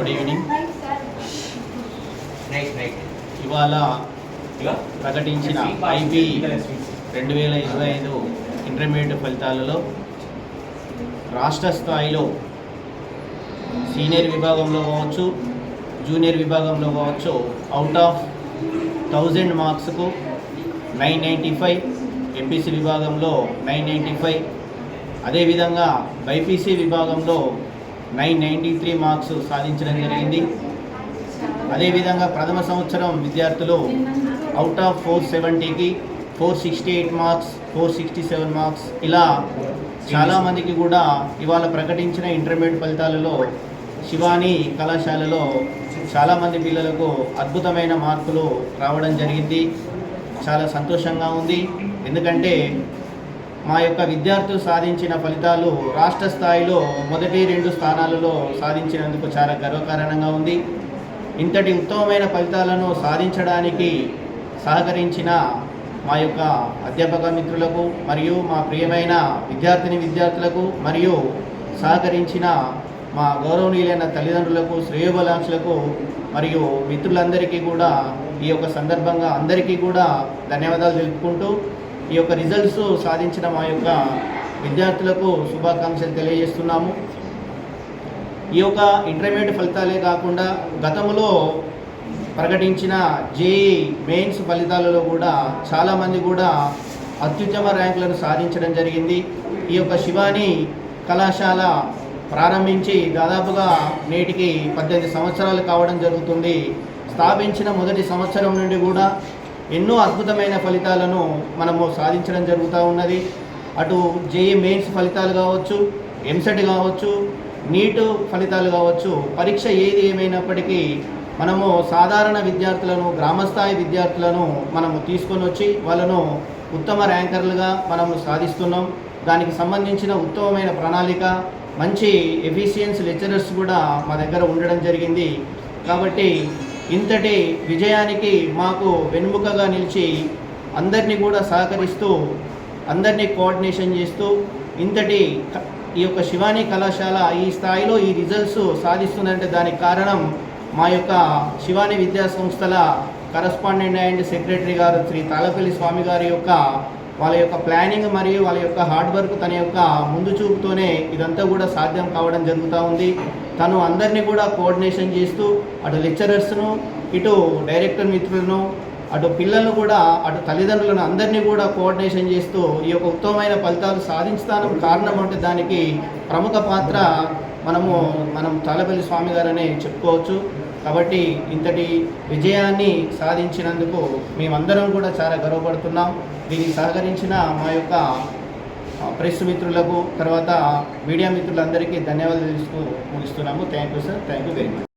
Good evening ఇవాళ ప్రకటించిన IB రెండు వేల ఇరవై ఐదు ఇంటర్మీడియట్ ఫలితాలలో రాష్ట్ర స్థాయిలో సీనియర్ విభాగంలో కావచ్చు జూనియర్ విభాగంలో కావచ్చు అవుట్ ఆఫ్ థౌజండ్ మార్క్స్కు నైన్ నైంటీ ఫైవ్ ఎంపీసీ విభాగంలో నైన్ నైంటీ ఫైవ్ అదేవిధంగా బైపీసీ విభాగంలో నైన్ నైంటీ త్రీ మార్క్స్ సాధించడం జరిగింది. అదేవిధంగా ప్రథమ సంవత్సరం విద్యార్థులు out of four సెవెంటీకి four sixty eight marks four sixty seven marks ఇలా చాలామందికి కూడా ఇవాళ ప్రకటించిన ఇంటర్మీడియట్ ఫలితాలలో శివాని కళాశాలలో చాలామంది పిల్లలకు అద్భుతమైన మార్కులు రావడం జరిగింది. చాలా సంతోషంగా ఉంది. ఎందుకంటే మా యొక్క విద్యార్థులు సాధించిన ఫలితాలు రాష్ట్ర స్థాయిలో మొదటి రెండు స్థానాలలో సాధించినందుకు చాలా గర్వకారణంగా ఉంది. ఇంతటి ఉత్తమమైన ఫలితాలను సాధించడానికి సహకరించిన మా యొక్క అధ్యాపక మిత్రులకు మరియు మా ప్రియమైన విద్యార్థిని విద్యార్థులకు మరియు సహకరించిన మా గౌరవనీయులైన తల్లిదండ్రులకు శ్రేయోబలాంక్షలకు మరియు మిత్రులందరికీ కూడా ఈ యొక్క సందర్భంగా అందరికీ కూడా ధన్యవాదాలు తెలుపుకుంటూ ఈ యొక్క రిజల్ట్స్ సాధించిన మా యొక్క విద్యార్థులకు శుభాకాంక్షలు తెలియజేస్తున్నాము. ఈ యొక్క ఇంటర్మీడియట్ ఫలితాలే కాకుండా గతంలో ప్రకటించిన జేఈ మెయిన్స్ ఫలితాలలో కూడా చాలామంది కూడా అత్యుత్తమ ర్యాంకులను సాధించడం జరిగింది. ఈ యొక్క శివాని కళాశాల ప్రారంభించి దాదాపుగా నేటికి పద్దెనిమిది సంవత్సరాలు కావడం జరుగుతుంది. స్థాపించిన మొదటి సంవత్సరం నుండి కూడా ఎన్నో అద్భుతమైన ఫలితాలను మనము సాధించడం జరుగుతూ ఉన్నది. అటు జేఈ మెయిన్స్ ఫలితాలు కావచ్చు ఎంసెట్ కావచ్చు నీట్ ఫలితాలు కావచ్చు పరీక్ష ఏది ఏమైనప్పటికీ మనము సాధారణ విద్యార్థులను గ్రామస్థాయి విద్యార్థులను మనము తీసుకొని వచ్చి వాళ్ళను ఉత్తమ ర్యాంకర్లుగా మనము సాధిస్తున్నాం. దానికి సంబంధించిన ఉత్తమమైన ప్రణాళిక మంచి ఎఫిషియన్స్ లెక్చరర్స్ కూడా మా దగ్గర ఉండడం జరిగింది. కాబట్టి ఇంతటి విజయానికి మాకు వెనుముకగా నిలిచి అందరినీ కూడా సహకరిస్తూ అందరినీ కోఆర్డినేషన్ చేస్తూ ఇంతటి ఈ యొక్క శివాని కళాశాల ఈ స్థాయిలో ఈ రిజల్ట్స్ సాధిస్తుందంటే దానికి కారణం మా యొక్క శివాని విద్యా సంస్థల కరస్పాండెంట్ అండ్ సెక్రటరీ గారు శ్రీ తాళపల్లి స్వామి గారి యొక్క వాళ్ళ యొక్క ప్లానింగ్ మరియు వాళ్ళ యొక్క హార్డ్ వర్క్ తన యొక్క ముందు చూపుతోనే ఇదంతా కూడా సాధ్యం కావడం జరుగుతూ ఉంది. తను అందరినీ కూడా కోఆర్డినేషన్ చేస్తూ అటు లెక్చరర్స్ను ఇటు డైరెక్టర్ మిత్రులను అటు పిల్లలను కూడా అటు తల్లిదండ్రులను అందరినీ కూడా కోఆర్డినేషన్ చేస్తూ ఈ యొక్క ఉత్తమమైన ఫలితాలు సాధించడానికి కారణం అంటే దానికి ప్రముఖ పాత్ర మనము మనం తాళపల్లి స్వామి గారనే చెప్పుకోవచ్చు. కాబట్టి ఇంతటి విజయాన్ని సాధించినందుకు మేమందరం కూడా చాలా గర్వపడుతున్నాం. దీనికి సహకరించిన మా యొక్క ప్రెస్ మిత్రులకు తర్వాత మీడియా మిత్రులందరికీ ధన్యవాదాలు తెలుస్తూ ముగిస్తున్నాము. Thank you sir thank you very much